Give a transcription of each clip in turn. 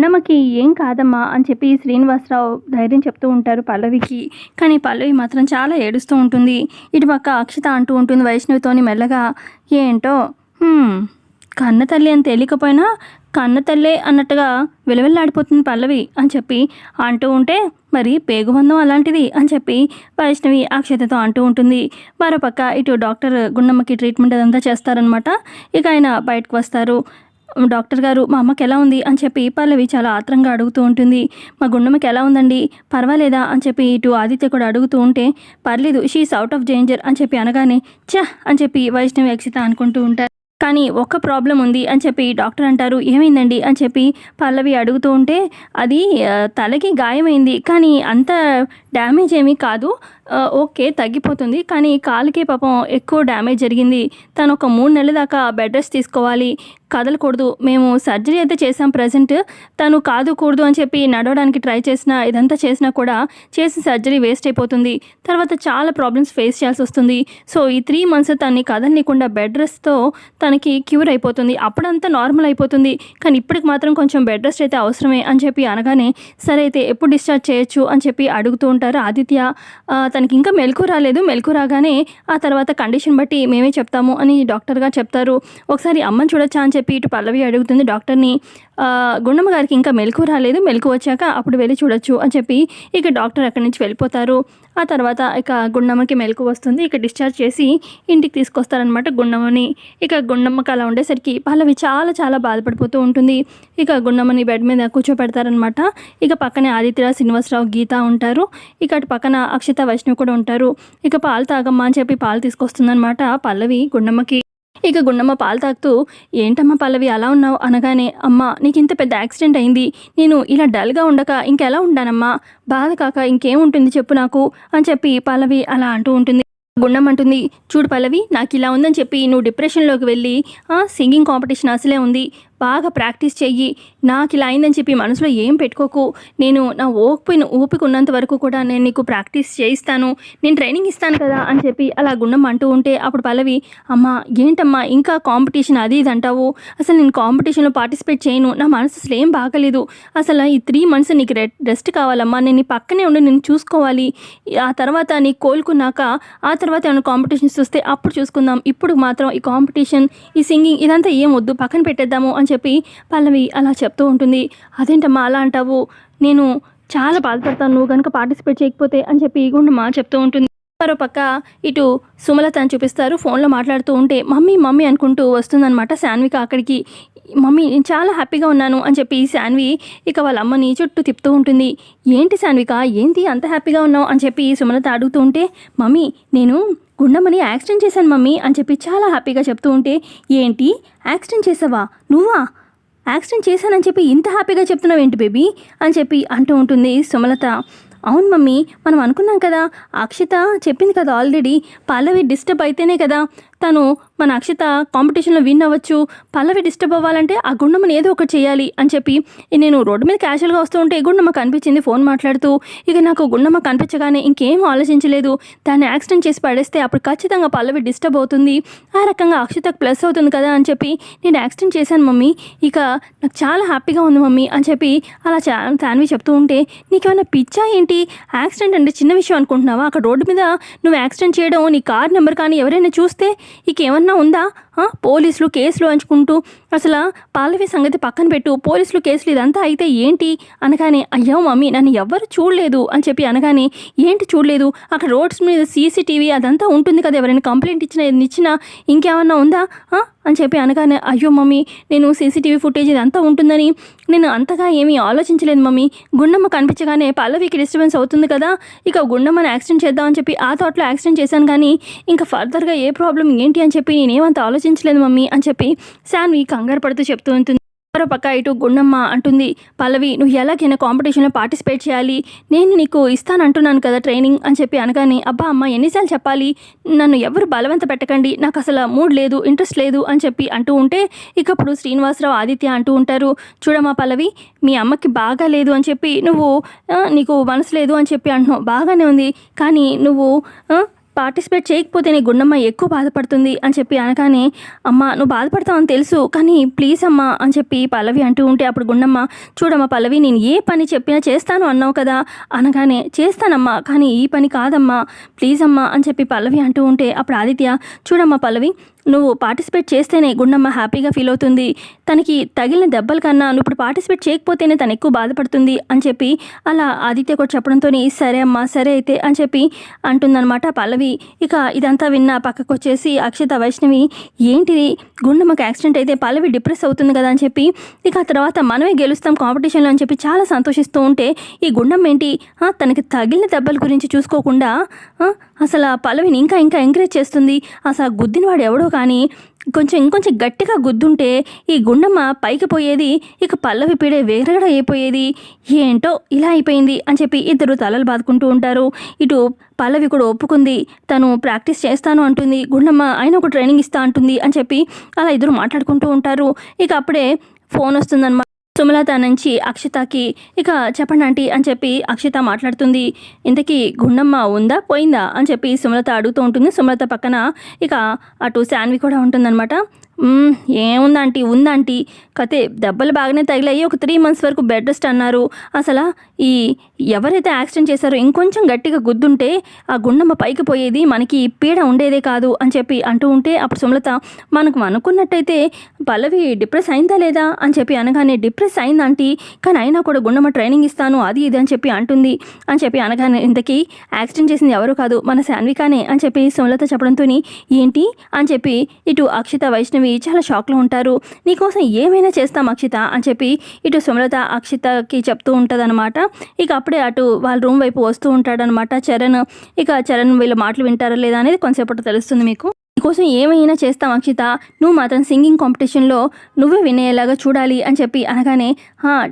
అన్నమ్మకి ఏం కాదమ్మా అని చెప్పి శ్రీనివాసరావు ధైర్యం చెప్తూ ఉంటారు పల్లవికి. కానీ పల్లవి మాత్రం చాలా ఏడుస్తూ ఉంటుంది. ఇటుపక్క అక్షిత అంటూ ఉంటుంది వైష్ణవితోని మెల్లగా ఏంటో? కన్న తల్లి అని తేలికపోయినా కన్న తల్లే అన్నట్టుగా విలవిల్లాడిపోతుంది పల్లవి అని చెప్పి అంటూ ఉంటే మరి పేగుబంధం అలాంటిది అని చెప్పి వైష్ణవి అక్షతతో అంటూ ఉంటుంది. మరోపక్క ఇటు డాక్టర్ గుండమ్మకి ట్రీట్మెంట్ అదంతా చేస్తారనమాట ఇక ఆయన బయటకు వస్తారు. డాక్టర్ గారు మా అమ్మకి ఎలా ఉంది? అని చెప్పి పల్లవి చాలా ఆత్రంగా అడుగుతూ ఉంటుంది. మా గుండమ్మకి ఎలా ఉందండి? పర్వాలేదా? అని చెప్పి ఇటు ఆదిత్య కూడా అడుగుతూ ఉంటే పర్లేదు షీఈస్ అవుట్ ఆఫ్ డేంజర్ అని చెప్పి అనగానే చ అని చెప్పి వైష్ణవి అక్షిత అనుకుంటూ ఉంటారు. కానీ ఒక్క ప్రాబ్లం ఉంది అని చెప్పి డాక్టర్ అంటారు. ఏమైందండి? అని చెప్పి పల్లవి అడుగుతూ ఉంటే అది తలకి గాయమైంది. కానీ అంత డ్యామేజ్ ఏమీ కాదు. ఓకే తగ్గిపోతుంది. కానీ కాలుకి పాపం ఎక్కువ డ్యామేజ్ జరిగింది. తను ఒక మూడు నెలల దాకా బెడ్ రెస్ట్ తీసుకోవాలి. కదలకూడదు. మేము సర్జరీ అయితే చేసాం ప్రజెంట్. తను కాదు కూడదు అని చెప్పి నడవడానికి ట్రై చేసినా ఇదంతా చేసినా కూడా చేసిన సర్జరీ వేస్ట్ అయిపోతుంది. తర్వాత చాలా ప్రాబ్లమ్స్ ఫేస్ చేయాల్సి వస్తుంది. సో ఈ త్రీ మంత్స్ తన్ని కదలనీయకుండా బెడ్ రెస్ట్తో తనకి క్యూర్ అయిపోతుంది. అప్పుడంతా నార్మల్ అయిపోతుంది. కానీ ఇప్పటికి మాత్రం కొంచెం బెడ్ రెస్ట్ అయితే అవసరమే అని చెప్పి అనగానే సరే అయితే ఎప్పుడు డిశ్చార్జ్ చేయొచ్చు? అని చెప్పి అడుగుతూ ఉంటారు ఆదిత్య. తనకి ఇంకా మెలకు రాలేదు. మెలకు రాగానే ఆ తర్వాత కండిషన్ బట్టి మేమే చెప్తాము అని డాక్టర్గా చెప్తారు. ఒకసారి అమ్మని చూడొచ్చా అని చెప్పి ఇటు పల్లవి అడుగుతుంది డాక్టర్ని గుండమ్మ గారికి ఇంకా మెలకు రాలేదు మెలకు వచ్చాక అప్పుడు వెళ్ళి చూడొచ్చు అని చెప్పి ఇక డాక్టర్ అక్కడి నుంచి వెళ్ళిపోతారు. ఆ తర్వాత ఇక గుండమ్మకి మెలకు వస్తుంది. ఇక డిశ్చార్జ్ చేసి ఇంటికి తీసుకొస్తారనమాట గుండమ్మని. ఇక గుండమ్మకి అలా ఉండేసరికి పల్లవి చాలా చాలా బాధపడిపోతూ ఉంటుంది. ఇక గుండమ్మని బెడ్ మీద కూర్చోపెడతారనమాట ఇక పక్కనే ఆదిత్య శ్రీనివాసరావు గీత ఉంటారు. ఇక అటు పక్కన అక్షిత వైష్ణవి కూడా ఉంటారు. ఇక పాలు తాగమ్మా అని చెప్పి పాలు తీసుకొస్తుందన్నమాట పల్లవి గుండమ్మకి. ఇక గుండమ్మ పాలు తాగుతూ ఏంటమ్మా పల్లవి అలా ఉన్నావు? అనగానే అమ్మ నీకు ఇంత పెద్ద యాక్సిడెంట్ అయింది. నేను ఇలా డల్గా ఉండక ఇంకెలా ఉండానమ్మా? బాధ కాక ఇంకేముంటుంది చెప్పు నాకు అని చెప్పి పల్లవి అలా అంటూ ఉంటుంది. గుండం అంటుంది చూడు పల్లవి నాకు ఇలా ఉందని చెప్పి నువ్వు డిప్రెషన్లోకి వెళ్ళి "ఆ, సింగింగ్ కాంపిటీషన్ అసలే ఉంది. బాగా ప్రాక్టీస్ చెయ్యి. నాకు ఇలా అయిందని చెప్పి మనసులో ఏం పెట్టుకోకు. నేను నా ఓపిన ఓపిక ఉన్నంత వరకు కూడా నేను నీకు ప్రాక్టీస్ చేయిస్తాను. నేను ట్రైనింగ్ ఇస్తాను కదా అని చెప్పి అలా గుండం అంటూ ఉంటే అప్పుడు పల్లవి అమ్మ ఏంటమ్మా ఇంకా కాంపిటీషన్ అది ఇది అంటావు? అసలు నేను కాంపిటీషన్లో పార్టిసిపేట్ చేయను. నా మనసు అసలు ఏం బాగలేదు. అసలు ఈ త్రీ మంత్స్ నీకు రె రెస్ట్ కావాలమ్మా. నేను నీ పక్కనే ఉండి నేను చూసుకోవాలి. ఆ తర్వాత నీ కోలుకున్నాక ఆ తర్వాత ఏమైనా కాంపిటీషన్స్ వస్తే అప్పుడు చూసుకుందాం. ఇప్పుడు మాత్రం ఈ కాంపిటీషన్ ఈ సింగింగ్ ఇదంతా ఏం వద్దు. పక్కన పెట్టేద్దాము అని చెప్పి పల్లవి అలా చెప్తూ ఉంటుంది. అదేంటమ్మా అలా అంటావు? నేను చాలా బాధపడతాను. నువ్వు కనుక పార్టిసిపేట్ చేయకపోతే అని చెప్పి గుండమ్మ చెప్తూ ఉంటుంది. మరో పక్క ఇటు సుమలత అని చూపిస్తారు. ఫోన్లో మాట్లాడుతూ ఉంటే మమ్మీ మమ్మీ అనుకుంటూ వస్తుందన్నమాట శాన్విక అక్కడికి. మమ్మీ నేను చాలా హ్యాపీగా ఉన్నాను అని చెప్పి శాన్వి ఇక వాళ్ళ అమ్మని చుట్టూ తిప్పుతూ ఉంటుంది. ఏంటి శాన్విక ఏంటి అంత హ్యాపీగా ఉన్నావు? అని చెప్పి సుమలత అడుగుతూ ఉంటే మమ్మీ నేను గుండమ్మని యాక్సిడెంట్ చేశాను మమ్మీ అని చెప్పి చాలా హ్యాపీగా చెప్తూ ఉంటే ఏంటి? యాక్సిడెంట్ చేసావా? నువ్వా? యాక్సిడెంట్ చేశానని చెప్పి ఇంత హ్యాపీగా చెప్తున్నావు ఏంటి బేబీ? అని చెప్పి అంటూ ఉంటుంది సుమలత. అవును మమ్మీ మనం అనుకున్నాం కదా అక్షిత చెప్పింది కదా ఆల్రెడీ పల్లవి డిస్టర్బ్ అయితేనే కదా తను మన అక్షిత కాంపిటీషన్లో విన్ అవ్వచ్చు. పల్లవి డిస్టర్బ్ అవ్వాలంటే ఆ గుండమ్మని ఏదో ఒకటి చేయాలి అని చెప్పి నేను రోడ్డు మీద క్యాషువల్గా వస్తూ ఉంటే గుండమ్మ కనిపించింది ఫోన్ మాట్లాడుతూ. ఇక నాకు గుండమ్మ కనిపించగానే ఇంకేం ఆలోచించలేదు. దాన్ని యాక్సిడెంట్ చేసి పడేస్తే అప్పుడు ఖచ్చితంగా పల్లవి డిస్టర్బ్ అవుతుంది. ఆ రకంగా అక్షితకు ప్లస్ అవుతుంది కదా అని చెప్పి నేను యాక్సిడెంట్ చేశాను మమ్మీ. ఇక నాకు చాలా హ్యాపీగా ఉంది మమ్మీ అని చెప్పి అలా చా శాన్వి చెప్తూ ఉంటే నీకేమైనా పిచ్చా ఏంటి? యాక్సిడెంట్ అంటే చిన్న విషయం అనుకుంటున్నావా? అక్కడ రోడ్డు మీద నువ్వు యాక్సిడెంట్ చేయడం నీ కార్ నెంబర్ కానీ ఎవరైనా చూస్తే ఇకేమన్నా ఉందా? పోలీసులు కేసులు అంచుకుంటూ అసలు పాలవి సంగతి పక్కన పెట్టు పోలీసులు కేసులు ఇదంతా అయితే ఏంటి? అనగానే అయ్యో మమ్మీ నన్ను ఎవ్వరు చూడలేదు అని చెప్పి అనగానే ఏంటి చూడలేదు? అక్కడ రోడ్స్ మీద సీసీటీవీ అదంతా ఉంటుంది కదా ఎవరైనా కంప్లైంట్ ఇచ్చినా ఏదైనా ఇచ్చినా ఇంకేమన్నా ఉందా? అని చెప్పి అనగానే అయ్యో మమ్మీ నేను సీసీటీవీ ఫుటేజ్ ఇదంతా ఉంటుందని నేను అంతగా ఏమీ ఆలోచించలేదు మమ్మీ. గుండమ్మ కనిపించగానే పల్లవికి డిస్టర్బెన్స్ అవుతుంది కదా ఇక గుండమ్మని యాక్సిడెంట్ చేద్దామని చెప్పి ఆ థాట్లో యాక్సిడెంట్ చేశాను కానీ ఇంకా ఫర్దర్గా ఏ ప్రాబ్లం ఏంటి అని చెప్పి నేనేమంత ఆలోచించలేదు మమ్మీ అని చెప్పి శాన్వి కంగారు పడుతూ చెప్తూ ఉంటుంది. పక్క ఇటు గుండమ్మ అంటుంది. పల్లవి నువ్వు ఎలాగైనా కాంపిటీషన్లో పార్టిసిపేట్ చేయాలి. నేను నీకు ఇస్తానంటున్నాను కదా ట్రైనింగ్ అని చెప్పి అనగానే అబ్బా అమ్మ ఎన్నిసార్లు చెప్పాలి? నన్ను ఎవరు బలవంత పెట్టకండి. నాకు అసలు మూడ్ లేదు ఇంట్రెస్ట్ లేదు అని చెప్పి అంటూ ఉంటే ఇకప్పుడు శ్రీనివాసరావు ఆదిత్య అంటూ ఉంటారు. చూడమ్మా పల్లవి మీ అమ్మకి బాగా లేదు అని చెప్పి నువ్వు నీకు మనసు లేదు అని చెప్పి అంటున్నావు. బాగానే ఉంది. కానీ నువ్వు పార్టిసిపేట్ చేయకపోతే నీ గుండమ్మ ఎక్కువ బాధపడుతుంది అని చెప్పి అనగానే అమ్మ నువ్వు బాధపడతావని తెలుసు కానీ ప్లీజ్ అమ్మా అని చెప్పి పల్లవి అంటూ ఉంటే అప్పుడు గుండమ్మ చూడమ్మ పల్లవి నేను ఏ పని చెప్పినా చేస్తాను అన్నావు కదా అనగానే చేస్తానమ్మా కానీ ఈ పని కాదమ్మా ప్లీజ్ అమ్మా అని చెప్పి పల్లవి అంటూ ఉంటే అప్పుడు ఆదిత్య చూడమ్మా పల్లవి నువ్వు పార్టిసిపేట్ చేస్తేనే గుండమ్మ హ్యాపీగా ఫీల్ అవుతుంది. తనకి తగిలిన దెబ్బల కన్నా నువ్వు ఇప్పుడు పార్టిసిపేట్ చేయకపోతేనే తను ఎక్కువ బాధపడుతుంది అని చెప్పి అలా ఆదిత్య కూడా చెప్పడంతో సరే అమ్మా సరే అయితే అని చెప్పి అంటుందన్నమాట పల్లవి. ఇక ఇదంతా విన్న పక్కకు వచ్చేసి అక్షత వైష్ణవి ఏంటిది గుండమ్మకి యాక్సిడెంట్ అయితే పల్లవి డిప్రెస్ అవుతుంది కదా అని చెప్పి ఇక ఆ తర్వాత మనమే గెలుస్తాం కాంపిటీషన్లో అని చెప్పి చాలా సంతోషిస్తూ ఉంటే ఈ గుండం ఏంటి? తనకి తగిలిన దెబ్బల గురించి చూసుకోకుండా అసలు ఆ పల్లవిని ఇంకా ఇంకా ఎంకరేజ్ చేస్తుంది. అసలు ఆ గుద్దినవాడు ఎవడో కానీ కొంచెం ఇంకొంచెం గట్టిగా గుద్దుంటే ఈ గుండమ్మ పైకి పోయేది ఇక పల్లవి పీడే వేరగడ అయిపోయేది. ఏంటో ఇలా అయిపోయింది అని చెప్పి ఇద్దరు తలలు బాదుకుంటూ ఉంటారు. ఇటు పల్లవి కూడా ఒప్పుకుంది. తను ప్రాక్టీస్ చేస్తాను అంటుంది. గుండమ్మ ఆయన ఒక ట్రైనింగ్ ఇస్తా అంటుంది అని చెప్పి అలా ఇద్దరు మాట్లాడుకుంటూ ఉంటారు. ఇక అప్పుడే ఫోన్ వస్తుందన్నమాట. సుమలత నుంచి అక్షతకి ఇక చెప్పండి ఆంటీ అని చెప్పి అక్షత మాట్లాడుతుంది. ఇంతకీ గుండమ్మ ఉందా? పోయిందా? అని చెప్పి సుమలత అడుగుతూ ఉంటుంది. సుమలత పక్కన ఇక అటు శాన్వి కూడా ఉంటుందన్నమాట. ఏముందంటీ ఉందంటీ. కతే దెబ్బలు బాగానే తగిలాయి. ఒక త్రీ మంత్స్ వరకు బెడ్ రెస్ట్ అన్నారు. అసలు ఈ ఎవరైతే యాక్సిడెంట్ చేశారో ఇంకొంచెం గట్టిగా గుద్దుంటే ఆ గుండమ్మ పైకి పోయేది మనకి పీడ ఉండేదే కాదు అని చెప్పి అంటూ ఉంటే అప్పుడు సుమలత మనకు అనుకున్నట్టయితే పల్లవి డిప్రెస్ అయిందా లేదా? అని చెప్పి అనగానే డిప్రెస్ అయిందంటీ. కానీ అయినా కూడా గుండమ్మ ట్రైనింగ్ ఇస్తాను అది ఇది అని చెప్పి అంటుంది. అని చెప్పి అనగానే ఇంతకీ యాక్సిడెంట్ చేసింది ఎవరు కాదు మన శాన్వికానే అని చెప్పి సుమలత చెప్పడంతో ఏంటి? అని చెప్పి ఇటు అక్షిత వైష్ణవి చాలా షాక్లో ఉంటారు. నీకోసం ఏమైనా చేస్తాం అక్షిత అని చెప్పి ఇటు సుమలత అక్షితకి చెప్తూ ఉంటుందన్నమాట. ఇక అప్పుడే అటు వాళ్ళ రూమ్ వైపు వస్తూ ఉంటాడనమాట చరణ్. ఇక చరణ్ వీళ్ళ మాటలు వింటారా లేదా అనేది కొంతసేపటి తెలుస్తుంది మీకు. నీకోసం ఏమైనా చేస్తాం అక్షిత. నువ్వు మాత్రం సింగింగ్ కాంపిటీషన్లో నువ్వే వినేలాగా చూడాలి అని చెప్పి అనగానే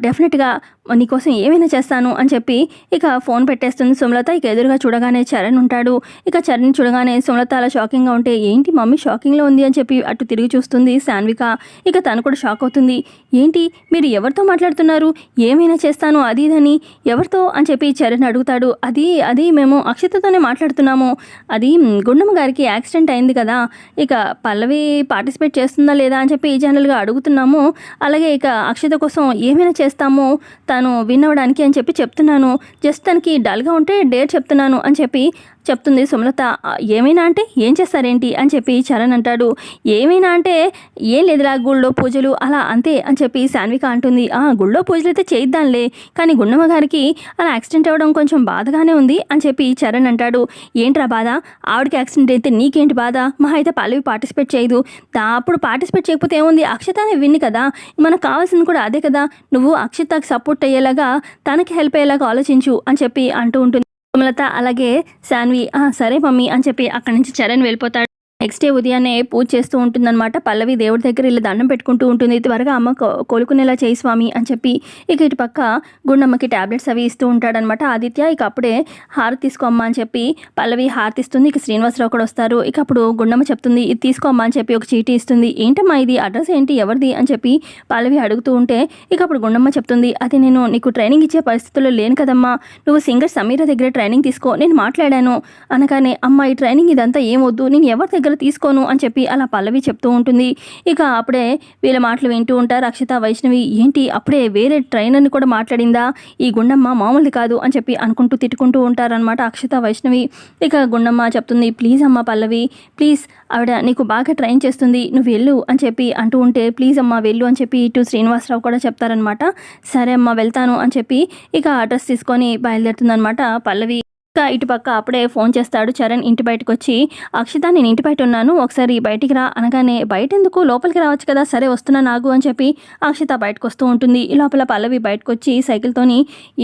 డెఫినెట్గా నీకోసం ఏమైనా చేస్తాను అని చెప్పి ఇక ఫోన్ పెట్టేస్తుంది సుమలత. ఇక ఎదురుగా చూడగానే చరణ్ ఉంటాడు. ఇక చరణ్ చూడగానే సుమలత అలా షాకింగ్గా ఉంటే ఏంటి మమ్మీ షాకింగ్లో ఉంది? అని చెప్పి అటు తిరిగి చూస్తుంది శాన్విక. ఇక తను కూడా షాక్ అవుతుంది. ఏంటి? మీరు ఎవరితో మాట్లాడుతున్నారు? ఏమైనా చేస్తాను? అది ఇదని ఎవరితో? అని చెప్పి చరణ్ అడుగుతాడు. అది అది మేము అక్షతతోనే మాట్లాడుతున్నాము. అది గుండమ్మ గారికి యాక్సిడెంట్ అయింది కదా. ఇక పల్లవి పార్టిసిపేట్ చేస్తుందా లేదా? అని చెప్పి జనరల్గా అడుగుతున్నాము. అలాగే ఇక అక్షత కోసం ఏమైనా చేస్తాము? తను విన్ అవ్వడానికి అని చెప్పి చెప్తున్నాను. జస్ట్ తనకి డల్గా ఉంటే డేట్ చెప్తున్నాను అని చెప్పి చెప్తుంది సుమలత ఏమైనా అంటే ఏం చేస్తారేంటి? అని చెప్పి చరణ్ అంటాడు. ఏమైనా అంటే ఏం లేదురా గుళ్ళో పూజలు అలా అంతే అని చెప్పి శాన్విక అంటుంది. ఆ గుళ్ళో పూజలు అయితే చేయిద్దాంలే కానీ గుండమ్మ గారికి అలా యాక్సిడెంట్ అవ్వడం కొంచెం బాధగానే ఉంది అని చెప్పి చరణ్ అంటాడు. ఏంట్రా బాధ? ఆవిడకి యాక్సిడెంట్ అయితే నీకేంటి బాధ? మహా అయితే పల్లవి పార్టిసిపేట్ చేయదు. అప్పుడు పార్టిసిపేట్ చేయకపోతే ఏముంది? అక్షతనే విన్ని కదా. మనకు కావాల్సింది కూడా అదే కదా. నువ్వు అక్షతకి సపోర్ట్ అయ్యేలాగా తనకి హెల్ప్ అయ్యేలాగా ఆలోచించు అని చెప్పి అంటూ ఉంటుంది. సుమలత అలాగే శాన్వి సరే మమ్మీ అని చెప్పి అక్కడి నుంచి చరణ్ వెళ్ళిపోతాడు నెక్స్ట్ డే ఉదయాన్నే పూజ చేస్తూ ఉంటుందన్నమాట. పల్లవి దేవుడి దగ్గర ఇలా దండం పెట్టుకుంటూ ఉంటుంది. త్వరగా అమ్మ కోలుకునేలా చేయి స్వామి అని చెప్పి ఇక ఇటు పక్క గుండమ్మకి ట్యాబ్లెట్స్ అవి ఇస్తూ ఉంటాడనమాట ఆదిత్య ఇక అప్పుడే హారతి తీసుకోమ్మా అని చెప్పి పల్లవి హారతిస్తుంది. ఇక శ్రీనివాసరావు కూడా వస్తారు. ఇక అప్పుడు గుండమ్మ చెప్తుంది ఇది తీసుకోమ్మా అని చెప్పి ఒక చీటీ ఇస్తుంది. ఏంటమ్మా ఇది? అడ్రస్ ఏంటి? ఎవరిది? అని చెప్పి పల్లవి అడుగుతూ ఉంటే ఇక అప్పుడు గుండమ్మ చెప్తుంది అది నేను నీకు ట్రైనింగ్ ఇచ్చే పరిస్థితుల్లో లేను కదమ్మా. నువ్వు సింగర్ సమీర దగ్గర ట్రైనింగ్ తీసుకో. నేను మాట్లాడాను. అనగానే అమ్మ ఈ ట్రైనింగ్ ఇదంతా ఏమొద్దు నేను ఎవరి దగ్గర తీసుకోను అని చెప్పి అలా పల్లవి చెప్తూ ఉంటుంది. ఇక అప్పుడే వీళ్ళ మాటలు వింటూ ఉంటారు అక్షత వైష్ణవి. ఏంటి? అప్పుడే వేరే ట్రైనర్ని కూడా మాట్లాడిందా? ఈ గుండమ్మ మామూలుది కాదు అని చెప్పి అనుకుంటూ తిట్టుకుంటూ ఉంటారనమాట అక్షత వైష్ణవి. ఇక గుండమ్మ చెప్తుంది ప్లీజ్ అమ్మ పల్లవి ప్లీజ్ ఆవిడ నీకు బాగా ట్రైన్ చేస్తుంది నువ్వు వెళ్ళు అని చెప్పి అంటూ ఉంటే ప్లీజ్ అమ్మ వెళ్ళు అని చెప్పి ఇటు శ్రీనివాసరావు కూడా చెప్తారనమాట సరే అమ్మ వెళ్తాను అని చెప్పి ఇక అడ్రస్ తీసుకొని బయలుదేరుతుందనమాట పల్లవి. ఇటుపక్క అప్పుడే ఫోన్ చేస్తాడు చరణ్ ఇంటి బయటకు వచ్చి అక్షిత నేను ఇంటి బయట ఉన్నాను ఒకసారి బయటికి రా. అనగానే బయట ఎందుకు లోపలికి రావచ్చు కదా సరే వస్తున్నా నాగు అని చెప్పి అక్షిత బయటకు వస్తూ ఉంటుంది. ఈ లోపల పల్లవి బయటకు వచ్చి సైకిల్తోని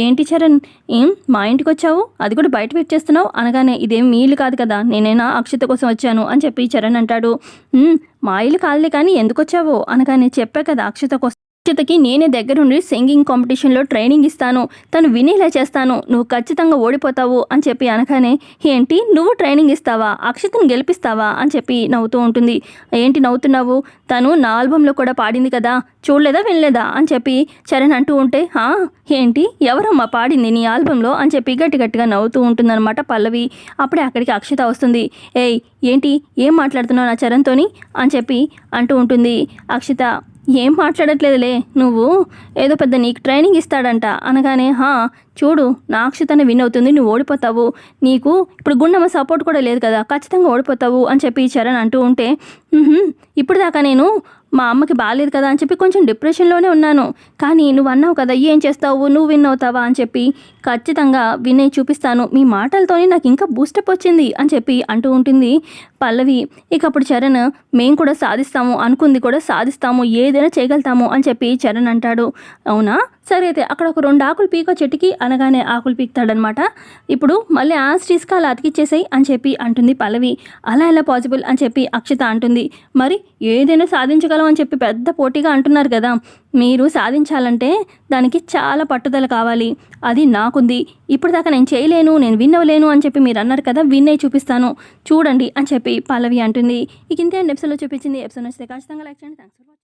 ఏంటి చరణ్? ఏం? మా ఇంటికి వచ్చావు? అది కూడా బయట వెయిట్ చేస్తున్నావు? అనగానే ఇదేం మీ ఇల్లు కాదు కదా నేనైనా అక్షిత కోసం వచ్చాను అని చెప్పి చరణ్ అంటాడు. మా ఇల్లు కాదులే కానీ ఎందుకు వచ్చావో? అనగానే చెప్పా కదా అక్షిత కోసం అక్షతకి నేనే దగ్గరుండి సింగింగ్ కాంపిటీషన్లో ట్రైనింగ్ ఇస్తాను. తను వినేలా చేస్తాను. నువ్వు ఖచ్చితంగా ఓడిపోతావు అని చెప్పి అనగానే ఏంటి? నువ్వు ట్రైనింగ్ ఇస్తావా? అక్షతను గెలిపిస్తావా? అని చెప్పి నవ్వుతూ ఉంటుంది. ఏంటి నవ్వుతున్నావు? తను నా ఆల్బంలో కూడా పాడింది కదా. చూడలేదా? వినలేదా? అని చెప్పి చరణ్ అంటూ ఉంటే "ఆ, ఏంటి? ఎవరమ్మా పాడింది నీ ఆల్బంలో? అని చెప్పి గట్టి గట్టిగా నవ్వుతూ ఉంటుందన్నమాట పల్లవి. అప్పుడే అక్కడికి అక్షత వస్తుంది. ఏయ్ ఏంటి? ఏం మాట్లాడుతున్నావు నా చరణ్తోని? అని చెప్పి అంటూ ఉంటుంది అక్షిత. ఏం మాట్లాడట్లేదులే. నువ్వు ఏదో పెద్ద నీకు ట్రైనింగ్ ఇస్తాడంట. అనగానే హా చూడు నా అక్షతనే విన్ అవుతుంది నువ్వు ఓడిపోతావు. నీకు ఇప్పుడు గుండమ్మ సపోర్ట్ కూడా లేదు కదా ఖచ్చితంగా ఓడిపోతావు అని చెప్పి చరణ్ అంటూ ఉంటే ఇప్పుడు దాకా నేను మా అమ్మకి బాగాలేదు కదా అని చెప్పి కొంచెం డిప్రెషన్లోనే ఉన్నాను. కానీ నువ్వు అన్నావు కదా ఏం చేస్తావు? నువ్వు విన్ అవుతావా? అని చెప్పి ఖచ్చితంగా వినే చూపిస్తాను. మీ మాటలతోనే నాకు ఇంకా బూస్టప్ వచ్చింది అని చెప్పి అంటూ ఉంటుంది. పల్లవి ఇక అప్పుడు చరణ్ మేము కూడా సాధిస్తాము అనుకుంది కూడా సాధిస్తాము ఏదైనా చేయగలుగుతాము అని చెప్పి చరణ్ అంటాడు. అవునా? సరే అయితే అక్కడ ఒక రెండు ఆకులు పీకో చెట్టుకి అనగానే ఆకులు పీకుతాడనమాట ఇప్పుడు మళ్ళీ ఆ స్టీస్కి అలా అతికిచ్చేసాయి అని చెప్పి అంటుంది పల్లవి. అలా ఎలా పాసిబుల్ అని చెప్పి అక్షత అంటుంది. మరి ఏదైనా సాధించగలం అని చెప్పి పెద్ద పోటీగా అంటున్నారు కదా. మీరు సాధించాలంటే దానికి చాలా పట్టుదల కావాలి. అది నాకుంది. ఇప్పుడు దాకా నేను చేయలేను నేను విన్ అవ్వలేను అని చెప్పి మీరు అన్నారు కదా విన్ అయి చూపిస్తాను. చూడండి అని చెప్పి పల్లవి అంటుంది. ఇక ఇంతే ఎపిసోడ్లో చూపించింది. ఎపిసోడ్ నచ్చితే ఖచ్చితంగా లైక్ చేయండి. Thanks for watching